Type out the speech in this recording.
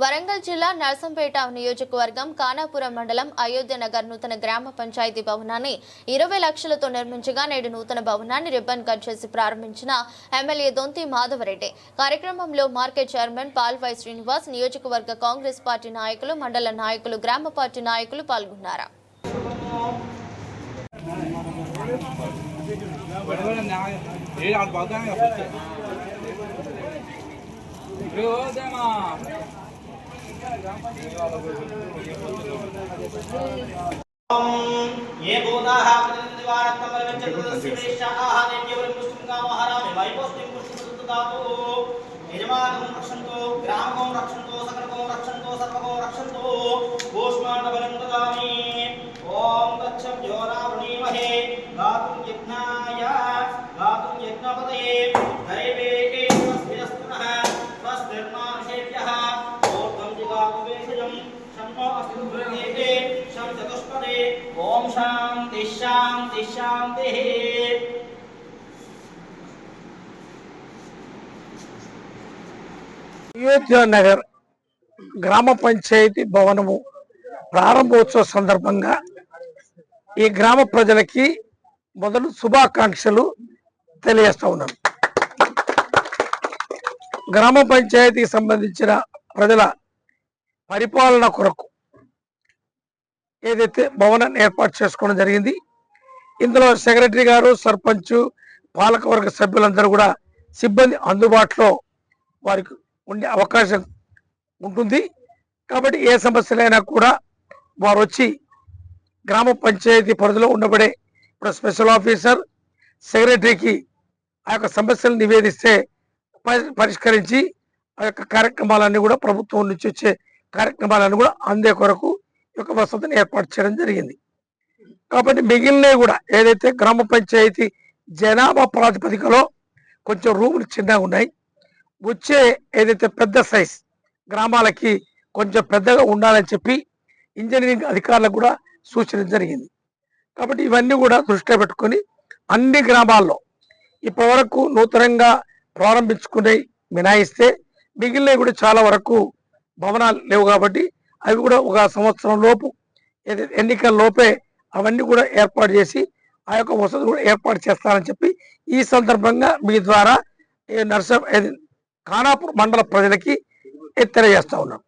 వరంగల్ జిల్లా నర్సంపేట నియోజకవర్గం కానాపురం మండలం అయోధ్య నగర్ నూతన గ్రామ పంచాయతీ భవనాన్ని ఇరవై లక్షలతో నిర్మించగా నేడు నూతన భవనాన్ని రిబ్బన్ కట్ చేసి ప్రారంభించిన ఎమ్మెల్యే దొంతి మాధవరెడ్డి. కార్యక్రమంలో మార్కెట్ చైర్మన్ పాల్వాయి శ్రీనివాస్ నియోజకవర్గ కాంగ్రెస్ పార్టీ నాయకులు మండల నాయకులు గ్రామ పార్టీ నాయకులు పాల్గొన్నారు. ये भूताः प्रतिनिधिवारत्तमरविच्यतदस्येषाः देव्यवरं पुष्टिं कामहरामि वैपोष्टिं पुष्टिं ददातु यजमानं रक्षन्तु ग्रामकं रक्षन्तु सकलकं रक्षन्तु सर्वकं रक्षन्तु कूष्माण्डबलं ददामि ॐ गच्छं ज्योरावृणीमहे गातुं यज्ञाय ఓం శాంతి శాంతి శాంతి. నగర్ గ్రామ పంచాయతీ భవనము ప్రారంభోత్సవ సందర్భంగా ఈ గ్రామ ప్రజలకి మొదలు శుభాకాంక్షలు తెలియజేస్తా ఉన్నాను. గ్రామ పంచాయతీకి సంబంధించిన ప్రజల పరిపాలన కొరకు ఏదైతే భవనాన్ని ఏర్పాటు చేసుకోవడం జరిగింది ఇందులో సెక్రటరీ గారు సర్పంచ్ పాలకవర్గ సభ్యులందరూ కూడా సిబ్బంది అందుబాటులో వారికి ఉండే అవకాశం ఉంటుంది. కాబట్టి ఏ సమస్యలైనా కూడా వారు వచ్చి గ్రామ పంచాయతీ పరిధిలో ఉండబడే ఇప్పుడు స్పెషల్ ఆఫీసర్ సెక్రటరీకి ఆ యొక్క సమస్యలు నివేదిస్తే పరిష్కరించి ఆ యొక్క కార్యక్రమాలన్నీ కూడా ప్రభుత్వం నుంచి వచ్చే కార్యక్రమాలన్నీ కూడా అందే కొరకు యొక్క వసతిని ఏర్పాటు చేయడం జరిగింది. కాబట్టి మిగిలినవి కూడా ఏదైతే గ్రామ పంచాయతీ జనాభా ప్రాతిపదికలో కొంచెం రూములు చిన్నగా ఉన్నాయి. వచ్చే ఏదైతే పెద్ద సైజ్ గ్రామాలకి కొంచెం పెద్దగా ఉండాలని చెప్పి ఇంజనీరింగ్ అధికారులకు కూడా సూచన జరిగింది. కాబట్టి ఇవన్నీ కూడా దృష్టిలో పెట్టుకొని అన్ని గ్రామాల్లో ఇప్పటివరకు నూతనంగా ప్రారంభించుకునే మినాయిస్తే మిగిలినవి కూడా చాలా వరకు భవనాలు లేవు కాబట్టి అవి కూడా ఒక సంవత్సరం లోపు ఎన్నికల లోపే అవన్నీ కూడా ఏర్పాటు చేసి ఆ యొక్క వసతులు కూడా ఏర్పాటు చేస్తారని చెప్పి ఈ సందర్భంగా మీ ద్వారా నర్స ఖానాపూర్ మండల ప్రజలకి తెలియజేస్తా ఉన్నాం.